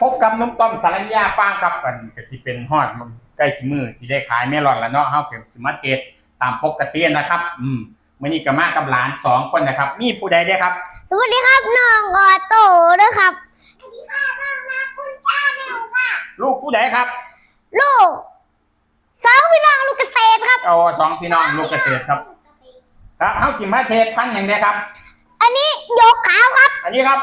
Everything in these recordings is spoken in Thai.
พบกับน้องต้อมสารัญญาฟางครับกันก็สิเป็นฮอดใกล้สิมือสิได้ขายเมลอนแล้วเนาะเฮาเก็บสิมาเทศตามปกตินะครับ อืมมื้อนี้ก็มากับหลานสองคนนะครับ มีผู้ใดเด้ครับสวัสดีครับน้องออโต้ด้วยครับลูกผู้ใดครับ ลูกสองพี่น้องลูกเกษตรครับเอาสองพี่น้องลูกเกษตรครับครับเฮาสิมาเทศพันธุ์หยังเด้ครับ อันนี้ยกขาวครับ อันนี้ครับ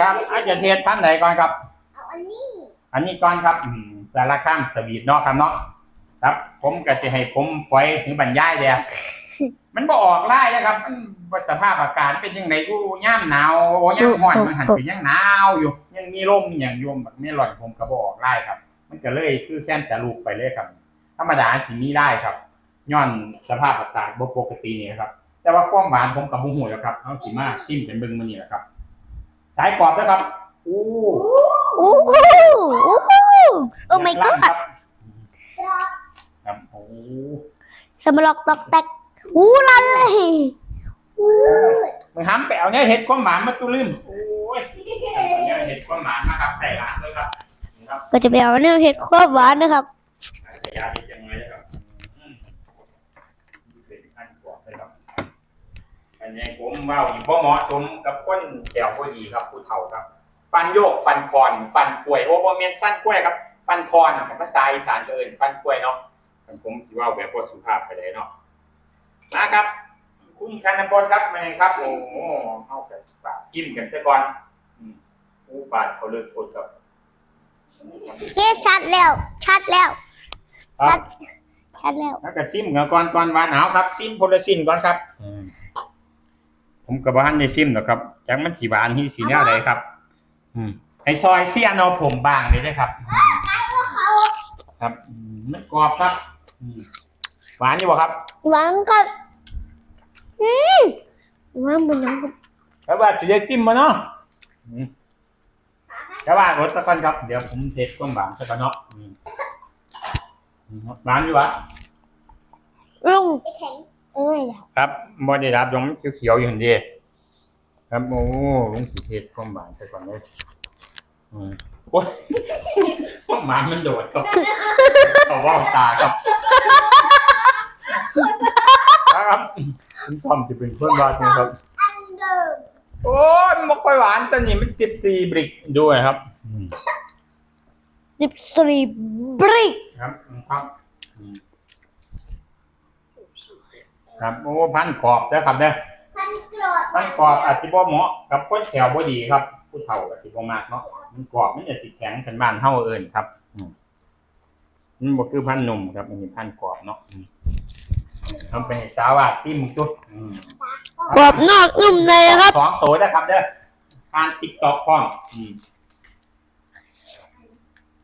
ครับครับอาจจะเทศพันธุ์ไหนก่อนครับ เอาอันนี้อันนี้ก่อนครับอืมสารข้ามสวีทเนาะครับเนาะครับ ผมก็จะให้ผมฝอยถึงบรรยายเดียมันบ่ออกไล่นะครับ มันบ่สภาพอากาศเป็นยังไงกูย่ามหนาวโอ้ย่ามร้อนมันหันไปยังหนาวอยู่ ยังมีลมมีอย่างอยู่แบบไม่ร้อนผมก็บ่ออกไล่ครับ มันก็เลยคือแค่นจะลูกไปเลยครับ ธรรมดาสิมีได้ครับย้อนสภาพอากาศบ่ปกตินี่ครับ แต่ว่าความหวานผมกับบ่ฮู้แล้วครับเอาสิมาชิมเป็นเบิ่งมื้อนี้แหละครับ สายกรอบนะครับอู้อู้หูอู้หูโอ้ my ลั่น god ครับครับโอ้สมลอกตอกแตกอู้ลันเลยอู้มึงห้ามไปเอาเนี่ยเห็ดความหวานมาตุ้ลืมโอ้ยเอาเนี่ยเห็ดความหวานมาครับใส่ร้านเลยครับนี่ครับก็จะไปเอาเนื้อเห็ดข้าวหวานนะครับขยะเห็ดยังไงนะครับอืมเป็นขั้นกว่าเลยครับ อันนี้ผมเว่าอยู่พอเหมาะสมกับคนแก้วพอดีครับผู้เฒ่าครับ ฟันโยกฟันคอน ฟันกล้วยโอ้โหเมียนฟันกล้วยครับ ฟันคอนของภาษาอีสานเอินฟันกล้วยเนาะมันผมคิดว่าแบบพอสุภาพไปเลยเนาะนะครับ คุณคณพลครับมาเลยครับ โอ้โหเข้ากับปากจิ้มกันซะก่อนอืมอู้ปาดเขาเลิกพูดครับเจ๊ชัดแล้ว ชัดแล้วครับชัดแล้วแล้วก็ซิมกันก่อนก่อนหวานหนาวครับซิมโพลซินก่อนครับอืม ผมกับบ้านได้ซิมหรอกครับจากมันสีหวานที่สีแนวไหนครับ อืมให้ซอยเสียนเอาผมบางเลยนะครับอืมครับอืมมันกรอบครับอืมหวานอยู่บ่ครับหวานก็อืมหวานบนน้ำครับแล้วว่าจะได้จิ้มมาเนาะอืมแล้วว่ารสตะกอนครับ เดี๋ยวผมเทสความหวานตะกอนเนาะอืมอืมหวานอยู่วะลุง เอ้ยครับบอดี้รับยังเขียวๆอยู่หั่นเดีครับโอ้ลุงสิเทสความหวานตะกอนเลยอืมโอ้ยความหวานมันโดดครับเอาว่าวตาครับครับคุณทอมจะเป็นเพื่อนบ้านนะครับ อันเดิมโอ้ยมันบ่ค่อยหวานตัวนี้มันสิบสี่บริกด้วยครับสิบสี่บริกครับครับอืม ครับโอ้พันกรอบเด้อครับเด้อพันกรอดพันกรอบอาจสิบ่เหมาะกับคนแถวบ่ดีครับ ผู้เฒ่าก็สิบ่มากเนาะมันกรอบมันจะสิแข็งเป็นบ้านเฮาเอิ้นครับอืมมันบ่คือพันหนุ่มครับมันมีพันกรอบเนาะอืมทำเป็นให้สาวาดซิมจุดอืมกรอบนอกนุ่มในครับสองโตนะครับเด้อทาน TikTok พร้อมอืม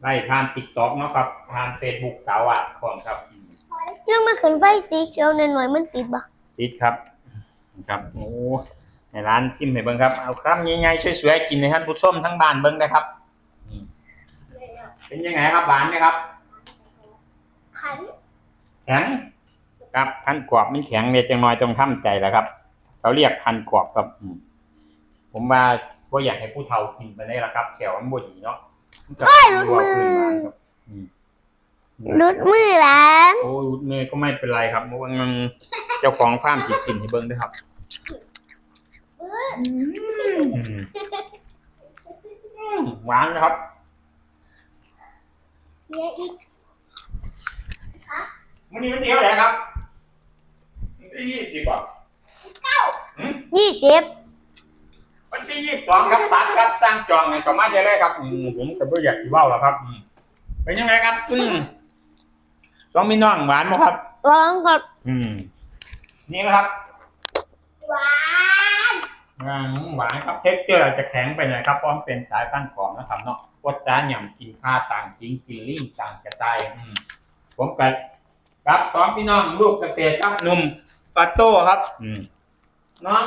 ไล่ทาน TikTok เนาะครับทาน Facebook สาวาดพร้อมครับอืม ยังไม่ขึ้นไฟสีเขียวหน่อยๆมันติดบ่ติดครับครับโอ้ในร้านชิมให้เบิ่งครับเอาคำใหญ่ๆสวยๆกินให้ท่านผู้ชมทั้งบ้านเบิ่งนะครับอืมเป็นยังไงครับหวานไหมครับขันแข็งครับพันกรอบมันแข็งเนี่ยจังน้อยต้องทำใจแหล้วครับเขาเรียกพันกรอบครับอืมผมว่าว่าอยากให้ผู้เฒ่ากินไปได้ละครับแถวมันบ่ดีเนาะมันก็ดูว่าพื้นบ้านครับอืม รุดมือหลานโอ้ยเนยก็ไม่เป็นไรครับเพราะว่ามันเจ้าของฟาร์มจิกินให้เบิ่งด้วยครับอืมหวานนะครับ เยอะอีกวันนี้วันเดียวไหนครับวันที่ยี่สิบอะยี่สิบวันที่ยี่สิบสองครับตัดครับสร้างจองในประมาณจะเลยครับอืมผมกับเพื่ออยากที่ว่าแล้วครับอืมเป็นยังไงครับอืม ต้องมีน้องหวานไหมครับ ร้องกับอืม นี่นะครับหวานอ่าหวานครับเท็กเจอร์จะแข็งไปหน่อยครับเพราะมันเป็นสายพันธุ์กรอบนะครับเนาะวดจ้าหย่ำกินข้าวต่างจริงกินลิ่งต่างกระจายอืมผมกับครับสองพี่น้องลูกเกษตรครับหนุ่มปาโต้ครับ อืม น้อง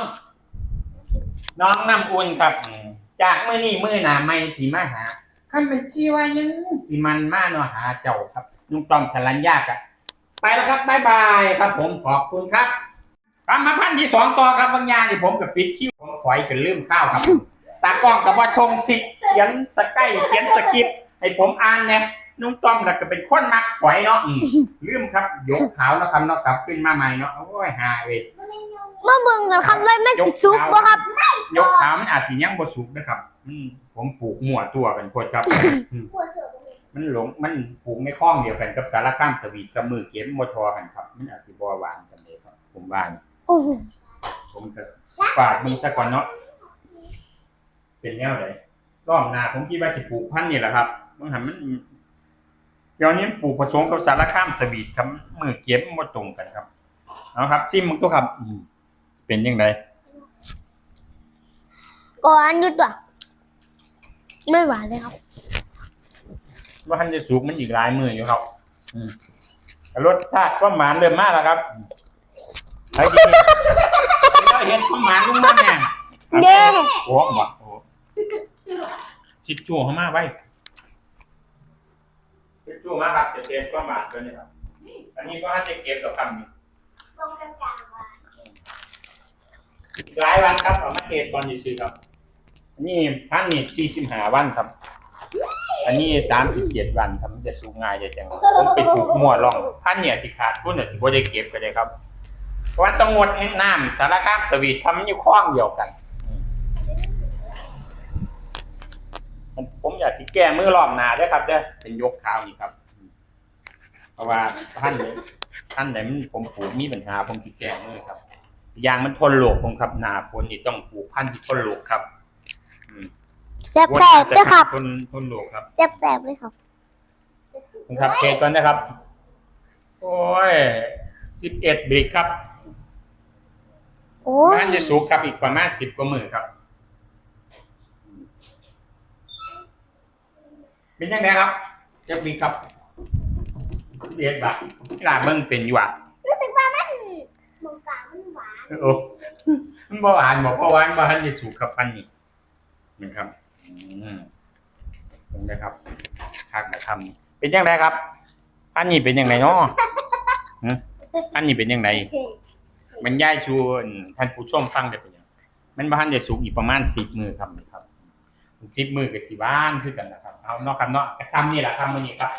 น้องน้ำอุ่นครับอืมจากมือนี้มือหนาไม่สีมาหาขั้นเป็นชีว่ายังสีมันมาเนาะหาเจ้าครับ ลุงต้อมพลันยากอะไปแล้วครับบายบายครับ ผมขอบคุณครับกรรมพันธุ์ที่สองต่อครับบางอย่างที่ผมกับปิดคิวผมฝอยกันลืมข้าวครับตากล้องกับว่าทรงสิเขียนสไกด์เขียนสคริปต์ให้ผมอ่านเนี่ยนุ่งต้อมแล้วก็เป็นคนมักฝอยเนาะอืมลืมครับยกขาวเนาะครับเนาะกลับขึ้นมาใหม่เนาะโอ้ยหาเอ้ยมาเบิ่งกันครับว่าแม่นสิสุกบ่ครับยกขาวมันอาจสิยังบ่สุกนะครับ อืมผมปลูกมั่วตัวกันโคตรครับ มันหลงมันปลูกในคลองเดียวกันกับสารข้ามสวีทกับมือเก็บมทอกันครับ มันอาจสิบ่หวานกันเลยครับ ผมว่านะโอ้โหผมก็ฝากมึงซะก่อนเนาะเป็นแนวไหนรอบหน้าผมคิดว่าจะปลูกพันธุ์นี่แหละครับมันหันมันเดี๋ยวนี้ปลูกผสมกับสารข้ามสวีทครับมือเก็บมาตรงกันครับเอาครับซิมมึงตัวครับอืมเป็นยังไงก่อนหยุดว่ะไม่หวานเลยครับ ว่าท่านจะสุกมันอีกหลายมืออยู่ครับอืมแต่รสชาติก็หมานเริ่มมากแล้วครับใครดีเราเห็นข้าวหมานลุงมันเนี่ยเด้โอ้หมดโอ้คิดจู่เขามาไว้คิดจู่มาครับจะเก็บข้าวหมานตัวนี้ครับ อันนี้ก็ให้จะเก็บกับคำนี้หลายวันครับเอามาเก็บตอนอยู่ซื้อครับอันนี้พันนี่สี่สิบห้าวันครับ อันนี้สามสิบเจ็ดวันครับมันจะสูงง่ายจะจังผมไปปลูกมั่วร่องพันเนี่ยที่ขาดทุนเนี่ยที่บ่ได้เก็บก็ได้ครับเพราะว่าต้องงดน้ำสารคามสวีททำมันอยู่คล้องเดียวกันผมอยากที่แก้มือรอบหนาด้วยครับเด้อเป็นยกขาวนี่ครับ เพราะว่าท่านท่านไหนมันผมปลูกมีปัญหาผมที่แก้มือครับยางมันทนโรคผมครับหนาฝนนี่ต้องปลูกพันธุ์ที่ทนโรคครับ แซ่บแซ่บด้วยครับทนทนโรคครับแซ่บแซ่บเลยครับผมครับเทก่อนนะครับ โอ้ยสิบเอ็ดบริกครับโอ้ยน่าจะสูงครับอีกประมาณสิบกว่ามือครับ เป็นยังไงครับเจ็บบริกครับเรียนบะเวลาเบิ่งเป็นอยู่อะรู้สึกว่ามันมงกลางมันหวานโอ้มันบ่อ่านบอกบ่หวานบ่ทันจะสูงครับปันนี่นะครับอืม เป็นไงครับคักนะครับเป็นยังไงครับ อันนี้เป็นยังไงเนาะหึอันนี้เป็นยังไงมันย่ายชวนท่านผู้ชมฟังได้เป็นหยังมันบ้านจะสูงอีกประมาณสิบมือครับนี่ครับสิบมือกับสิบ้านคือกันนะครับ เอาเนาะครับเนาะกระซ้ำนี่แหละครับมื้อนี้ครับ